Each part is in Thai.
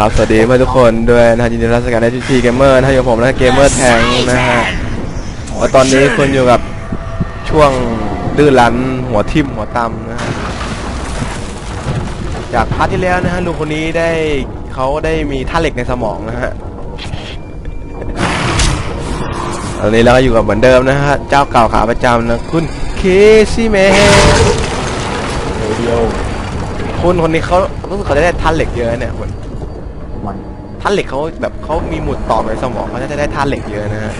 ครับ สวัสดีเพื่อนทุกคนด้วยนะฮะยินดีต้อนรับสู่การได้ทีเกมเมอร์นะฮะอยู่กับผมนะเกมเมอร์แทงนะฮะว่าตอนนี้คุณอยู่กับช่วงดื้อรั้นหัวทิ่มหัวตำนะฮะจากพาร์ทที่แล้วนะฮะลุงคนนี้ได้เขาได้มีท่าเหล็กในสมองนะฮะตอนนี้เราก็อยู่กับเหมือนเดิมนะฮะเจ้าเก่าขาประจำนะคุณเคซี่แมนเดียวคุณคนนี้เขารู้สึกเขาจะได้ท่าเหล็กเยอะเนี่ยคุณ มันท่านเหล็กเขาแบบเขามีหมุดต่อในสมองเขาจะได้ท่านเหล็กเยอะนะฮะ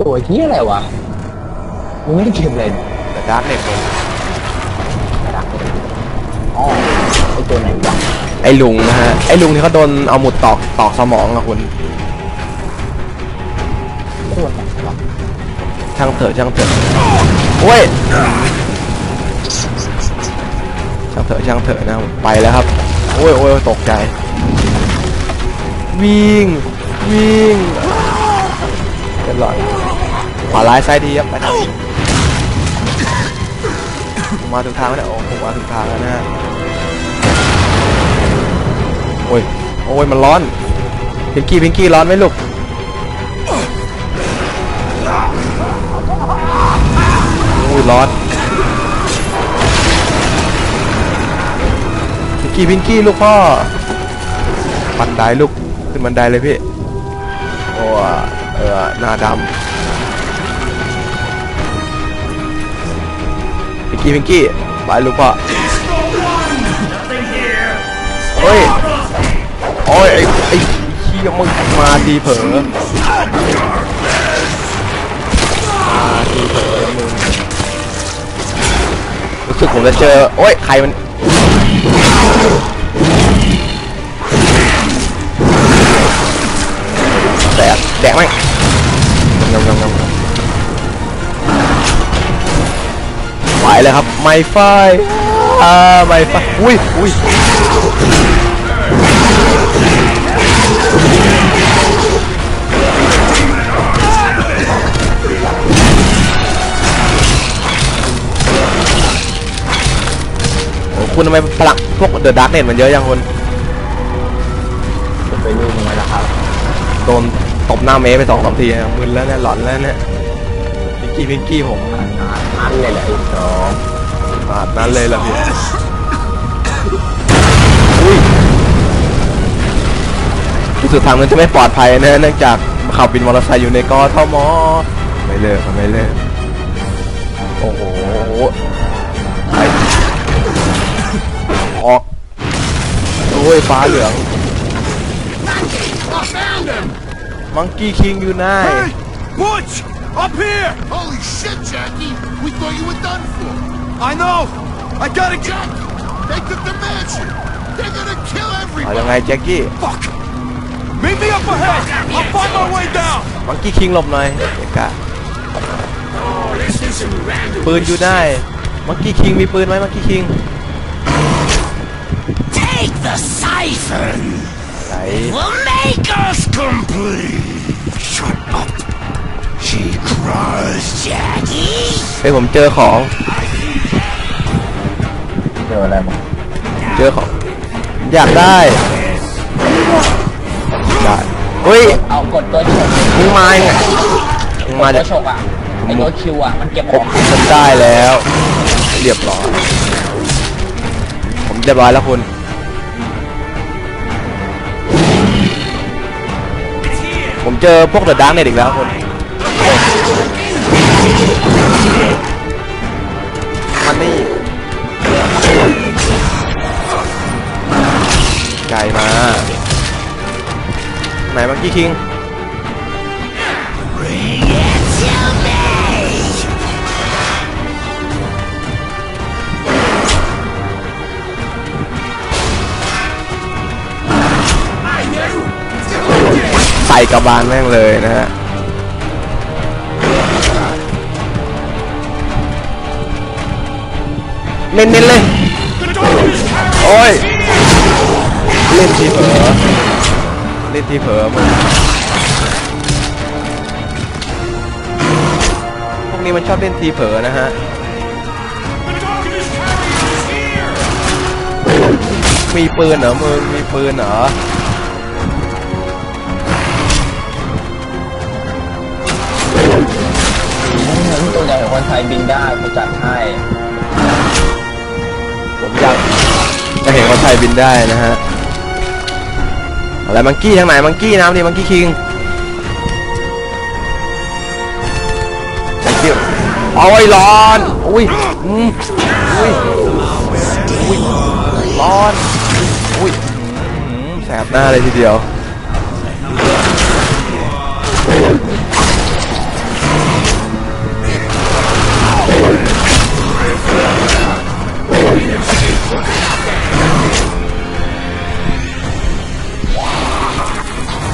ตัวที่อะไรวะมึงไม่ได้เกมเลยแต่ดาร์กเน็ตเป็นอ๋อไอตัวไหนวะไอ้ลุงนะฮะไอ้ลุงที่เขาโดนเอาหมุดตอกตอกสมองอะคุณตัวไหนวะช่างเถอะช่างเถอะโอ้ยช่างเถอะช่างเถอะนะไปแล้วครับโอ้ยโอ้ยตกใจ วิ่ง วิ่งเรียบร้อยขวาร้ายซ้ายดีครับไปทางนี้มาถึงทางแล้วเนี่ยโอ้ผมมาถึงทางแล้วนะโอ้ยโอ้ยมันร้อนพิงกี้พิงกี้ร้อนไหมลูกอุ้ยร้อนพิงกี้พิงกี้ลูกพ่อบันได้ลูก ขึ้นบันไดเลยพี่ โอ้เออหน้าดำพิงกี้พิงกี้ไปลูกพ่อเฮ้ยโอ้ยไอ้ไอ้เขี้ยมึงมาดีเผลอมาดีเผลอมึงรู้สึกผมจะเจอ โอ้ยใครมัน แดกแดกไหมงำงงงไหวเลยครับไม่ไฟอ่าไม่ไฟอุ้ยอุ้ยโอ้คุณทำไมพลังพวกเดอะดาร์กเน็ตมันเยอะยังคุณไปรู้มึงไมล่ะครับโดน ตบหน้าเมย์ไปสองสามทีอะมึนแล้วเนี่ยหลอนแล้วเนี่ยพิงกี้พิงกี้ผมขนาดนั้นเลยเหรอไอ้สองขนาดนั้นเลยเหรอพี่อุ้ยรู้สึกทางนั้นจะไม่ปลอดภัยนะเนื่องจากขับวินมอเตอร์ไซค์อยู่ในกทมไม่เลิกไม่เลิกโอ้โหไปออกโอ้ยฟ้าเหลือง I found him! มังกี้คิงอยู่ไหน Hey! Butch! Up here! Holy shit, Jackie! We thought you were done for. I know! I gotta get... They took the mansion! They're gonna kill เอายัง everybody! ไงแจ็คกี้ Fuck! Meet me up ahead! I'll find my way down! มังกี้คิงหลบหน่อยเด็กกะปืนอยู่ได้มังกี้คิงมีปืนไหมมังกี้คิง Take the siphon! ไหน Will make us complete! Shut up! She cries, Jackie! เฮ้ยผมเจอของ เจออะไรมั้งเจอของ อยากได้ได้เฮ้ยเอากดตัวฉกมึงมาไงมึงมาตัจากวฉกอะไอตัวคิวอะมันเก็บผขอมงผมได้แล้ว เรียบร้อย ผมเรียบร้อยแล้วคุณ ผมเจอพวกเดอะดาร์กเนี่ยอีกแล้วคนมันนี่ไก่มา ไหนบังกี้คิง ใส่กระบาลแม่งเลยนะฮะเน้นๆเลย โอ้ย เล่นทีเผลอเล่นทีเผลอมึงพวกนี้มันชอบเล่นทีเผลอนะฮะ มีปืนเหรอมึง มีปืนเหรอ บินได้กูจัดให้ผมอยากจะเห็นคนไทยบินได้นะฮะอะไรมังกี้ทางไหนมังกี้น้ำดิมังกี้คิง thank you โอ้ยร้อนอุ้ยอืมอุ้ยอุ้ยร้อนอุ้ยอืมแสบหน้าเลยทีเดียว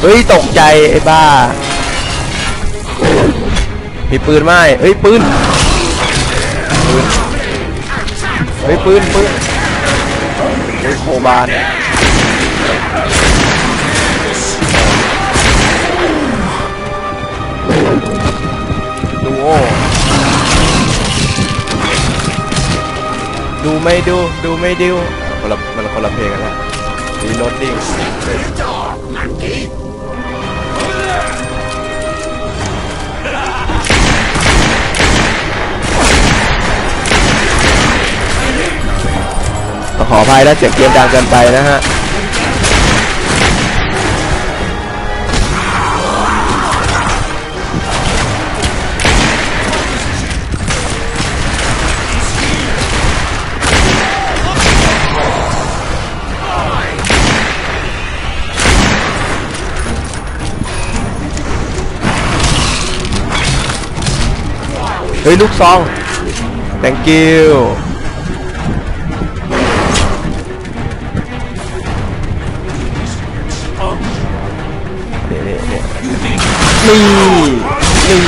เฮ้ยตกใจไอ้บ้า มีปืนไหมเฮ้ยปืน ปืน เฮ้ยปืนปืนเฮ้ยโคบานดูโอดูไม่ดูดูไม่ดูคนละมันคนละเพลงกันแล้วรีโหลดดิ้ง ขออภัยถ้าเสียงเกมดังเกินไปนะฮะเฮ้ยลูกซอง thank you นี่นี่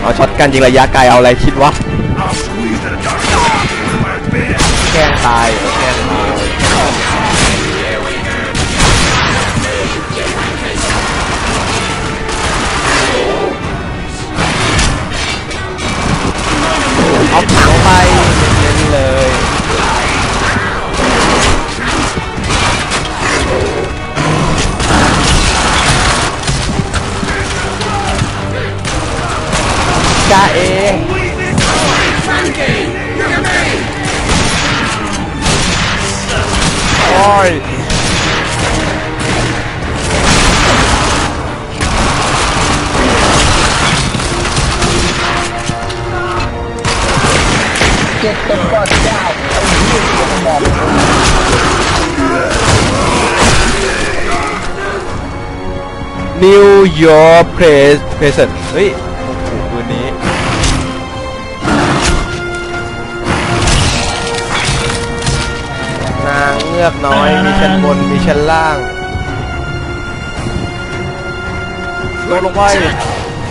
เอาช็อตกันยิงระยะไกลเอาอะไรคิดวะแกล้งตายเหรอแกล้งาเองโอ้ยเจ็ดตัวก็เจ้าไอ้เหี้ยตัวหมอบนิวยอร์กเพรสเพรสเฮ้ย โอ้โหปืนนี้ นางเงือกน้อย มีชั้นบน มีชั้นล่างโดนลงไป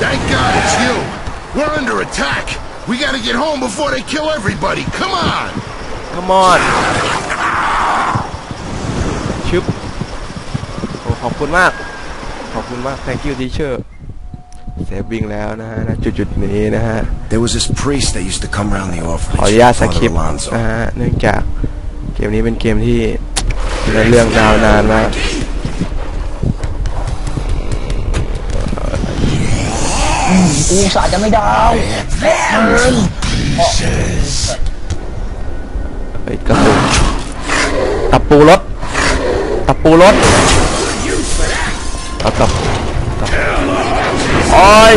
Thank God it's you. We're under attack. We gotta get home before they kill everybody. Come on. come on ชึบโอ้ขอบคุณมาก ขอบคุณมาก thank you teacher เซฟวิ่งแล้วนะฮะณจุดๆนี้นะฮะ There was this priest that used to come around the ขออ orphanage, นุญาตส Father คริปต์ Alonso. นะฮะเนื่องจากเกมนี้เป็นเกมที่เนื้อเรื่องยาวนานมากกูสาจะไม่ดาวแม่งเฮ้ยกระสุนตะปูรถตะปูรถเอาตะตะ อ้ย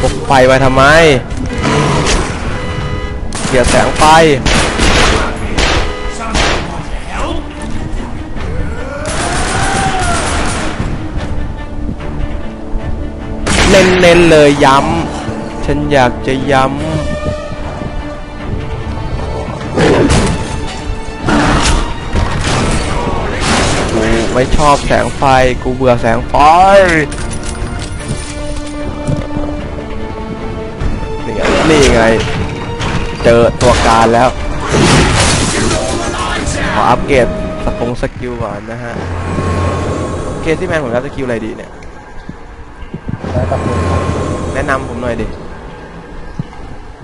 พกไฟมาทำไมเกียแสงไฟเน้นๆเลยย้ำ ฉันอยากจะย้ำ ไม่ชอบแสงไฟ กูเบื่อแสงไฟนี่ไงนี่ไง เจอตัวการแล้ว ขออัปเกรดสปงสกิลก่อนนะฮะเคซี่แมนผมรับสกิลอะไรดีเนี่ยแล้วก็คุณแนะนำผมหน่อยดิ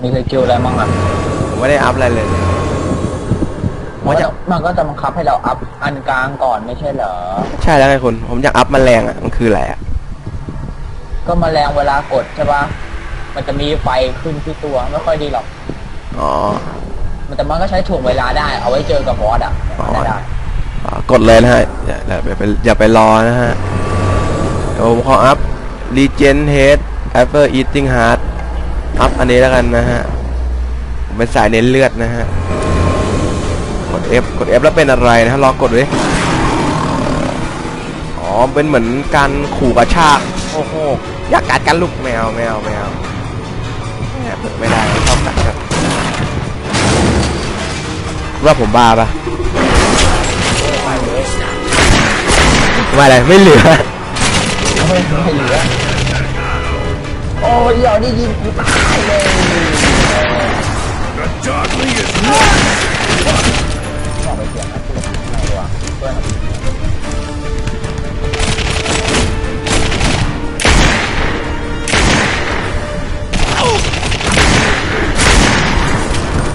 มีสกิลอะไรบ้างอะ ผมไม่ได้อัพอะไรเลยผ มอยากมันก็จะบังคับให้เราอัพอันกลางก่อนไม่ใช่เหรอ ใช่แล้วไงคุณ ผมอยากอัพแมลงอะ มันคืออะไรอะ ก็แมลงเวลากดใช่ปะมันจะมีไฟขึ้นที่ตัวไม่ค่อยดีหรอก อ๋อ มันแต่มันก็ใช้ถ่วงเวลาได้ เอาไว้เจอกับบอสอะอ๋อได้ได้อ่ากดเลยนะฮะ อย่าอย่าไปอย่าไปรอนะฮะเดี๋ยวผมขออัพ Regen Head After Eating Heart อัพอันนี้แล้วกันนะฮะ ผมเป็นสายเน้นเลือดนะฮะก ด F กด F แล้วเป็นอะไรนะฮะลองกดดิอ๋อเป็นเหมือนการขู่กระชากโอ้โหอยากกัดกันลูกแมวแมวแมวแมเปิดไม่ได้ชอบกัดกันว่าผมบ้าปะไม่ไรไม่เหลือไม่เหลือโอ้ยเดี๋ยวนี่ยิงกูตายเลย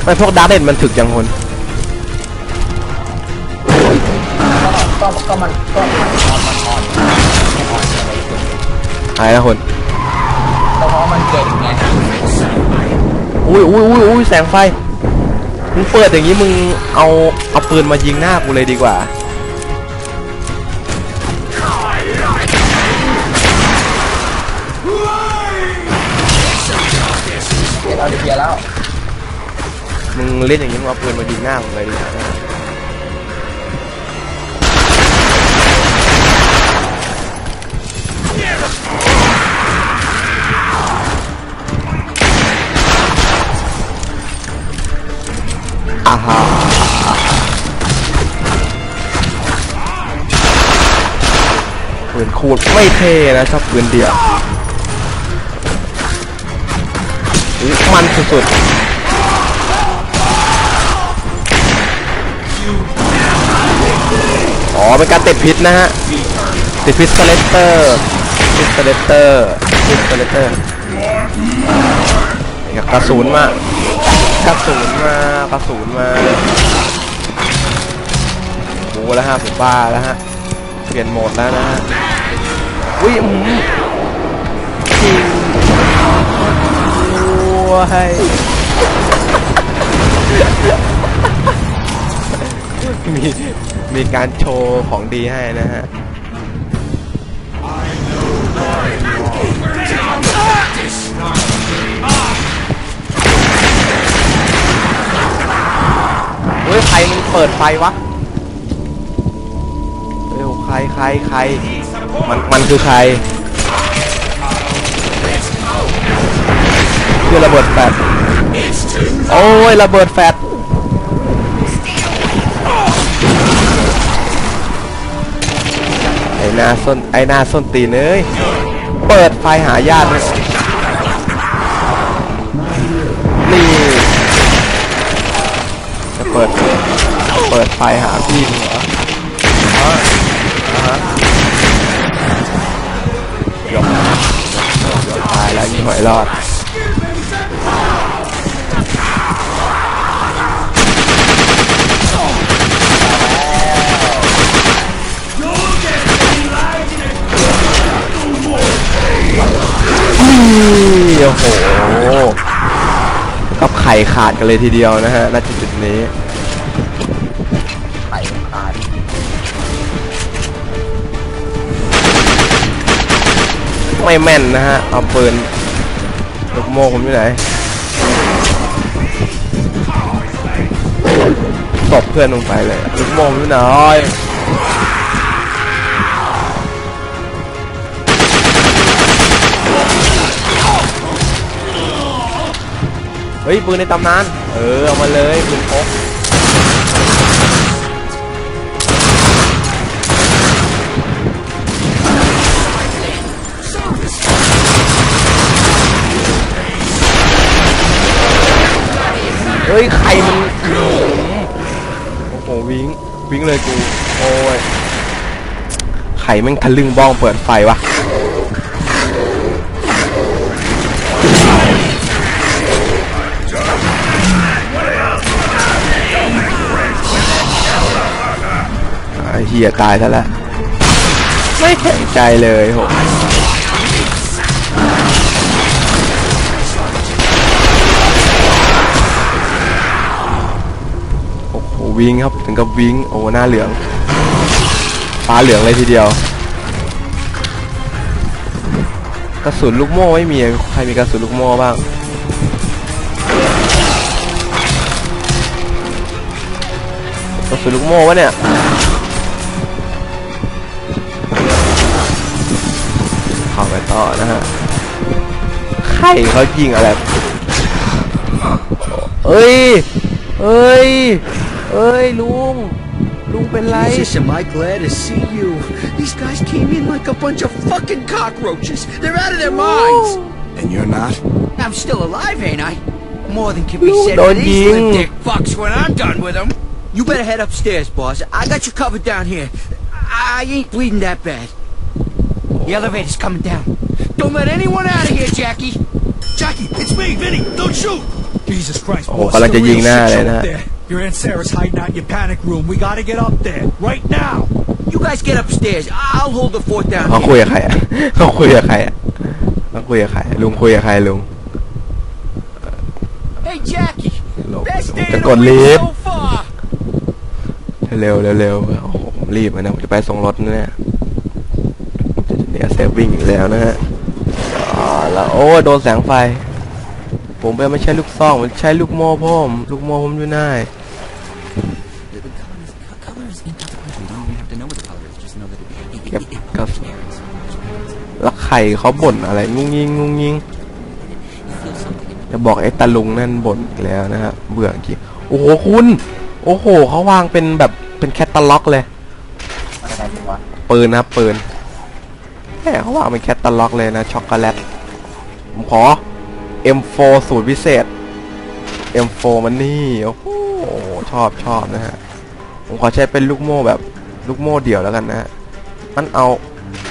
ไม่พวกดาร์กเด่นมันถึกจังคนก็ก็มันก็มันอ่อนมันอ่อนมันอ่อนะคนเพราะมันเก่งไงอุ้ยอุ้ยอุ้ยอุ้ยแสงไฟมึงเปิดอย่างนี้มึงเอาเอาปืนมายิงหน้ากูเลยดีกว่าเดี๋ยวเราดีเพียร์แล้ว มึงเล่นอย่างนี้มึงเอาปืนมายิงหน้าผมเลยดีกว่านะอ่าฮะปืนคูดไม่เท่นะชอบปืนเดียวมันสุดๆ อ๋อเป็นการติดพิษนะฮะติดพิษสเลตเตอร์พิษสเลตเตอร์พิษสเลตเตอร์นะครับกระสุนมากระสุนมากระสุนมาโอ้แล้วฮะผมบ้าแล้วฮะเปลี่ยนโหมดแล้วนะฮะอุ้ยอืมจริงโอ้ยมี มีการโชว์ของดีให้นะฮะเฮ้ยใครมันเปิดไฟวะเร็วใครใครใครมันมันคือใครคือระเบิดแฟดโอ้ยระเบิดแฟด หน้าส้นไอหน้าส้นตีนเอ้ยเปิดไฟหาญาติเลยนี่จะเปิดเปิดไฟหาพี่เหรออ๋ออ่าฮะยกยกตายแล้วยี่หอยรอด โอ้โหกับไข่ขาดกันเลยทีเดียวนะฮะณจุดๆนี้ไข่ขาดไม่แม่นนะฮะ เอาปืนลูกโม่ผมอยู่ไหนตบเพื่อนลงไปเลยลูกโม่ผมอยู่ไหน เฮ้ยปืนในตำนาน เออเอามาเลยปืนพกเฮ้ยใครมันโอ้โหวิ่งวิ่งเลยกู โอ้ยไข่แม่งทะลึ่งบ้องเปิดไฟวะ เหี้ยตายซะแล้วไม่แข็งใจเลยโหโอ้โหวิงครับถึงกับวิงโอ้หน้าเหลืองฟ้าเหลืองเลยทีเดียวกระสุนลูกโม่ไม่มีใครมีกระสุนลูกโม่บ้างกระสุนลูกโม่วะเนี่ย ต่อนะฮะ ใครเขายิงอะไร เอ้ย เอ้ย เอ้ย ลุง ลุงเป็นไร Jesus, am I glad to see you. These guys came in like a bunch of fucking cockroaches. They're out of their minds. And you're not? I'm still alive, ain't I? More than can be Lord, said for don't these you- limp dick fucks when I'm done with them. You better head upstairs, boss. I got you covered down here. I ain't bleeding that bad. The elevator's coming down. Don't let anyone out of here, Jackie. Jackie, it's me, Vinny. Don't shoot. Jesus Christ, Oh, boss. kala it's a niya real ying na, shit show Len, ha? up there. Your Aunt Sarah's hiding out in your panic room. We gotta get up there. Right now. You guys get upstairs. I'll hold the fort down เขา here. คุยกับใครอ่ะ เขาคุยกับใครอ่ะเขาคุยกับใคร ลุงคุยกับใครลุง Hey, Jackie. ลุง Best ผม day จะ of ก the ดลี week ฟ so far. เร็วเร็วเร็วโอ้โหผมรีบนะผมจะไปส่งรถนะเนี่ย เนี่ยเซฟวิ่งอีกแล้วนะฮะอ่าแล้วโอ้โดนแสงไฟ ผมเป็นไม่ใช่ลูกซองมันใช่ลูกโม่พ่อมลูกโม่ผมอยู่ไหนเก็บกระสุนแล้วไข่เขาบ่นอะไรงุ้งยิงงุ้งยิงจะบอกไอ้ตาลุงนั่นบ่นอีกแล้วนะฮะเบื่อจริงโอ้โหคุณ โอ้โหเขาวางเป็นแบบเป็นแคตตาล็อกเลยอะไรดีวะปืนนะครับปืน แหมเขาวางเป็นแคตตาล็อกเลยนะช็อกโกแลตผมขอ M4 สูตรพิเศษ M4 มันนี่โอ้โหชอบชอบนะฮะผมขอใช้เป็นลูกโม่แบบลูกโม่เดี่ยวแล้วกันนะฮะมันเอา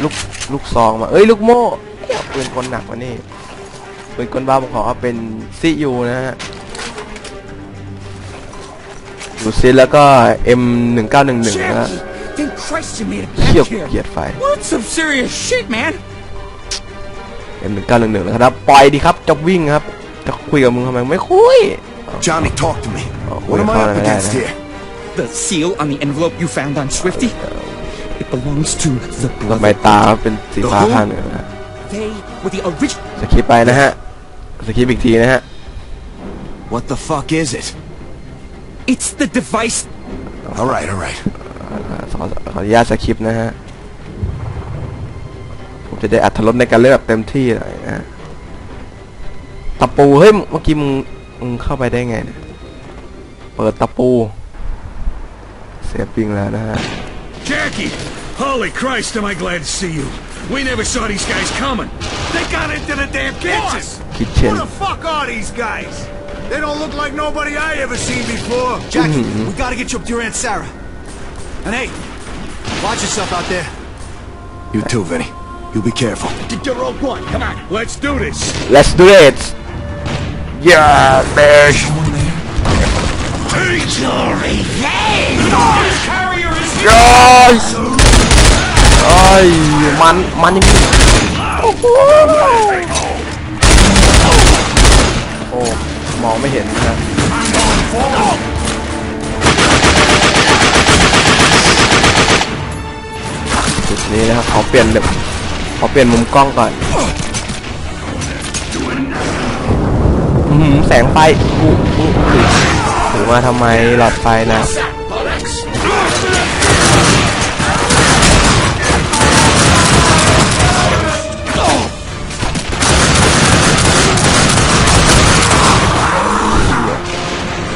ลูกลูกซองมา เอ้ยลูกโม่เปืนกลหนักมานี่ปืนกลบ้าผมขอเป็นซียูนะฮะดูซิแล้วก็ M1911 นะฮะ Thank Christ you made it เขี้ยว back here. เกียดไฟ What some serious shit, man. M1911 นะครับ ปล่อยดีครับ จะวิ่งครับ จะคุยกับมึงทำไมไม่คุย Johnny, talk to me. Oh, what am I wait, up hold on, against hold on. here? The seal on the envelope you found on Swifty? It belongs to the ทำไมตาเป็นสีฟ้าข้างหนึ่งนะฮะ They were the original. สคิปไปนะฮะ สคิปอีกทีนะฮะ What the fuck is it? It's the device. All right, all right. ขอขออนุญาตสคริปต์นะฮะ ผมจะได้อัธรสในการเล่นแบบเต็มที่หน่อยนะฮะตะปู เฮ้ย เมื่อกี้มึงมึงเข้าไปได้ไงเนี่ย เปิดตะปู เสียปิงแล้วนะฮะ Jackie! Holy Christ, am I glad to see you. We never saw these guys coming. They got into the damn kitchen. kitchen. Who the fuck are these guys? They don't look like nobody I ever seen before. Jackie, we gotta get you up to your Aunt Sarah. And hey, watch yourself out there. You too, Vinny. You be careful. Get your rope on. Come on. Let's do this. Let's do it yeah bitch Take your revenge! guys โอ้ยมันมันยังมีโอ้โหโอ้มองไม่เห็นนะ จุดนี้นะครับขอเปลี่ยนแบบขอเปลี่ยนมุมกล้องก่อนอื้อหือแสงไฟอู้อู้ถือมาทำไมหลอดไฟนะ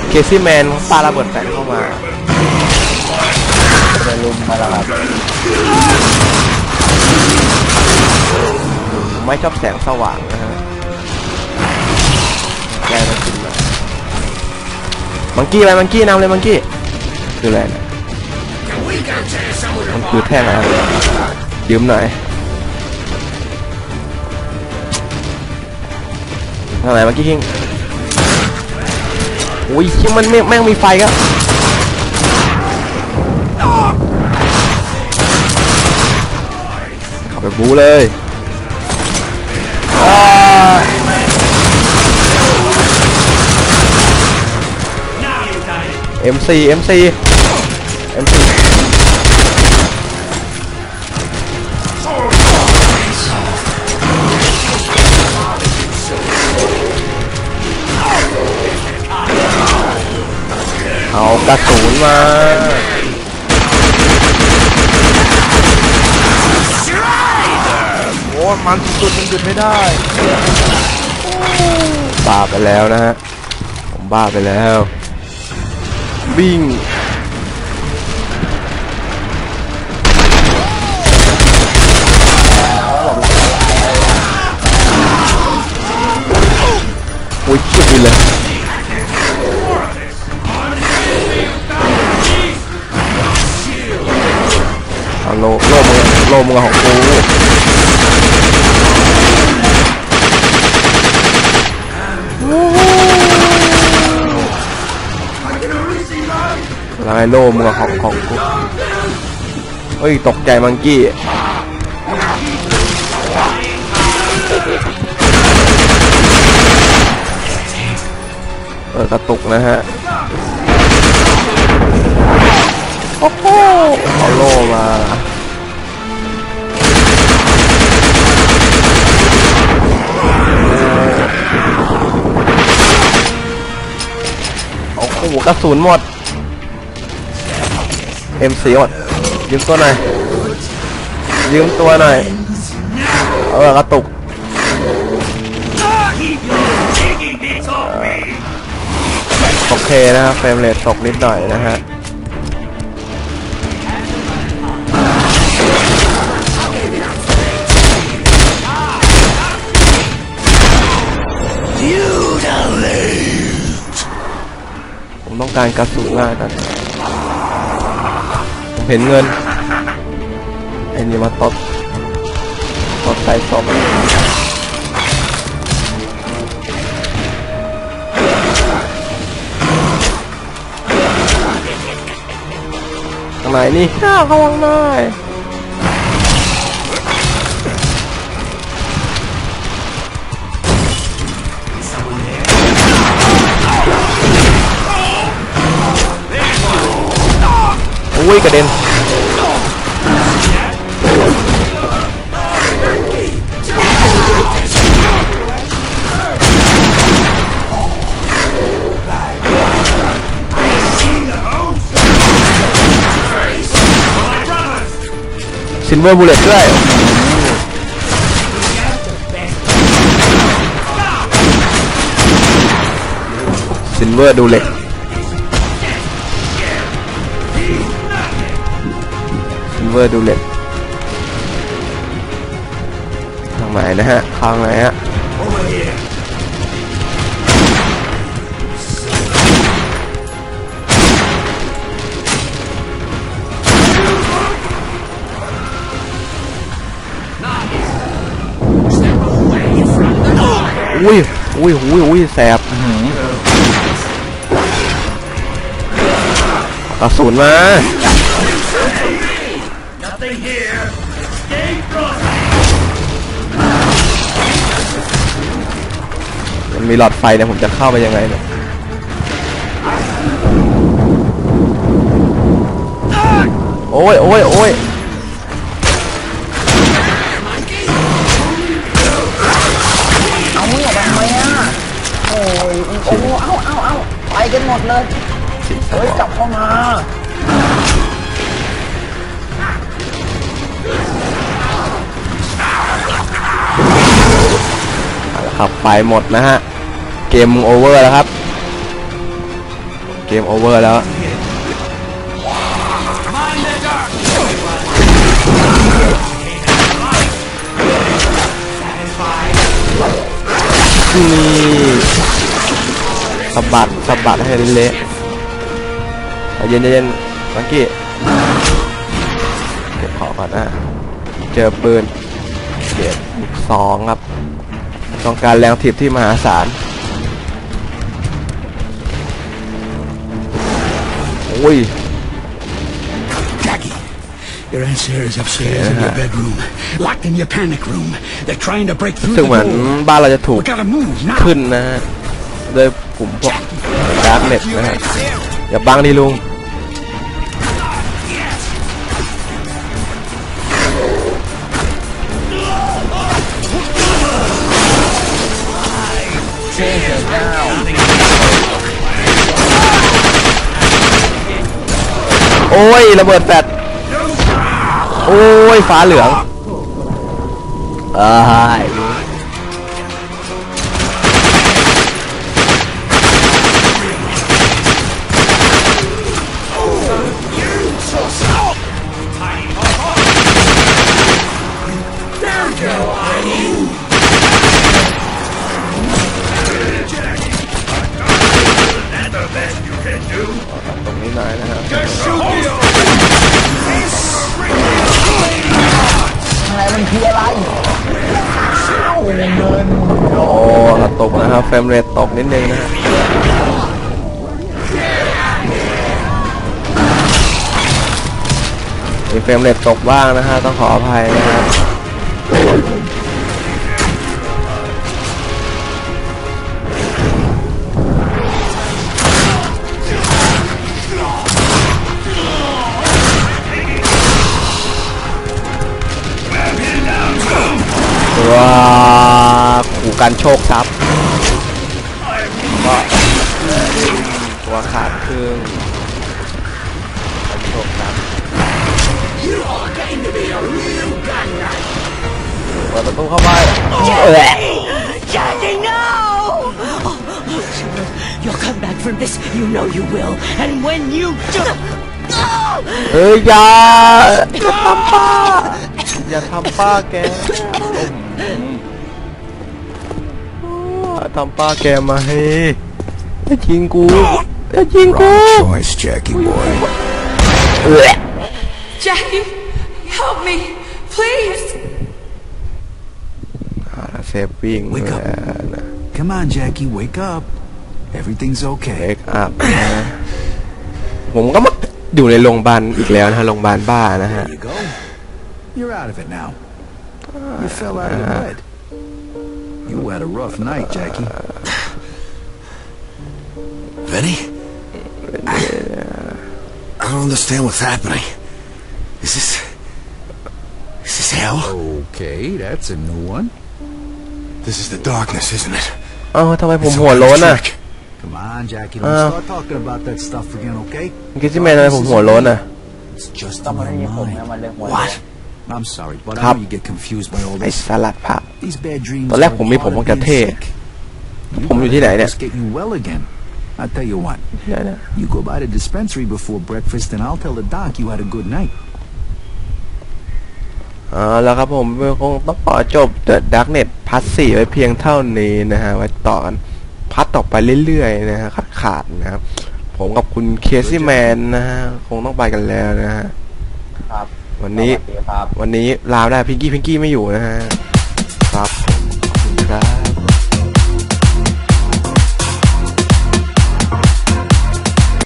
เคซี่แมนปาระเบิดแฝงเข้ามา ลุมมาแล้วครับผมไม่ชอบแสงสว่างนะฮะแกมันขึ้นมามังกี้ไปมังกี้นำเลยมังกี้คืออะไรนะมันคือแท่งอะไรยืมหน่อยทางไหนมังกี้คิงอุ้ยคิงมันแม่งมีไฟค ไปบูเลยอ้า MC MC MC เอากระสุนมา โอ้ย มันสุดๆมันหยุดไม่ได้บ้าไปแล้วนะฮะ ผมบ้าไปแล้ว วิ่งโอ้ยชิบเลยเอาโลโลมือโลมือของกู แล้วไอ้โลมือของของกูเฮ้ย ตกใจมังกี้เออกระตุกนะฮะ โอ้โหเอาโล่มาโอ้โหกระสุนหมด MC หมดยืมตัวหน่อยยืมตัวหน่อยเออกระตุกโอเคนะครับเฟรมเรทตกนิดหน่อยนะฮะผมต้องการกระสุนมากตอนนี้ เห็นเงินไอ้นี่มาตบตบใส่ศพทางไหนนี่ข้าเข้าวังหน่อย วุ้ยกระเด็นซินเวอร์บูเลตด้วยซินเวอร์ดูเล็ก เวอร์ดูเล็กทางไหนนะฮะทางไหนฮะอุ้ยอุ้ยอุ้ยอุ้ยแสบกระสุนมา มีหลอดไฟเนี่ยผมจะเข้าไปยังไงเนี่ยโอ้ยโอ้ยโอ้ยเอาเนี่ยทำไมอะโอ้ยโอ้โหเอาเอาเอาไปกันหมดเลยเฮ้ยกลับเข้ามาครับไปหมดนะฮะ เกมโอเวอร์แล้วครับ เกมโอเวอร์แล้วนี่สบัดสบัดให้เละเย็นเย็นมังกี้เก็บของก่อนนะเจอปืนเก็บสองครับ ต้องการแรงถีบที่มหาศาล อ้ย Your Aunt Sarah's upstairs in your bedroom, locked in your panic room. They're trying to break through ซึ่ง the เหมือน door. บ้านเราจะถูก We gotta move now. ขึ้นนะฮะโดยกลุ่มพวกดาร์กเน็ตนะฮะอย่าบังดิลุงเช่เสือเจ้า โอ้ยระเบิดแฟดโอ้ยฟ้าเหลืองอ้ย นะครับเฟมเรทตกนิดนึงนะฮะมีเฟรมเรทตกบ้างนะฮะต้องขออภัยนะครับว้าขู่กันโชคทรัพย์ ก็ตัวขาดครึ่งกันโชคทรัพย์เปิดประตูเข้าไปเออ Jackie, no! Oh, You'll come back from this. You know you will. And when you do... Oh! เฮ้ยอย่าอย่าทำป้าอย่าทำป้าแก ทำป้าแกมาให้อย่ายิงกูอย่ายิงกู Choice, Jackie boy. เออ Jackie, help me, please. เซฟวิ่ง Wake up. นะ Come on, Jackie, wake up. Everything's เท okay. คอัพนะผมก็มาอยู่ในโรงพยาบาลอีกแล้วนะฮะโรงพยาบาลบ้านะฮะ There you go. You're out of it now. You fell out of the bed. You had a rough night, Jackie. Vinny? I don't understand what's happening. Is this... Is this hell? Okay, that's a new one. This is the darkness, isn't it? เอ้าทำไมผมหัวโล้นอ่ะ Come on, Jackie, don't Uh. start talking about that stuff again, okay? คิดที่แม่ทำไมผมหัวโล้นอ่ะ It's just ต้อง in มาไม่ your มีผมนะ mind. มันเรื่องหัว What? I'm sorry, but I Cup. know you get confused by all ไอ้ this. สลัดผัก These bad dreams ตอนแรก are ผมมีผม part ค of งจะ being เท่ sick. You ผมอยู่ gotta ที่ไหน help เนี่ย us get you well again. I tell you what, เดี๋ยวนะ you go by the dispensary before breakfast, and I'll tell the doc you had a good night. เอ๋อแล้วครับผมคงต้องขอจบ The Darknet พัทสี่ไว้เพียงเท่านี้นะฮะไว้ต่อกันพัดต่อไปเรื่อยๆนะฮะขาดขาดๆนะครับ ผมกับคุณเคซี่แมนนะฮะ คงต้องไปกันแล้วนะฮะครับ วันนี้ สวัสดีครับ วันนี้ลาวได้พิงกี้พิงกี้ไม่อยู่นะฮะ ครับ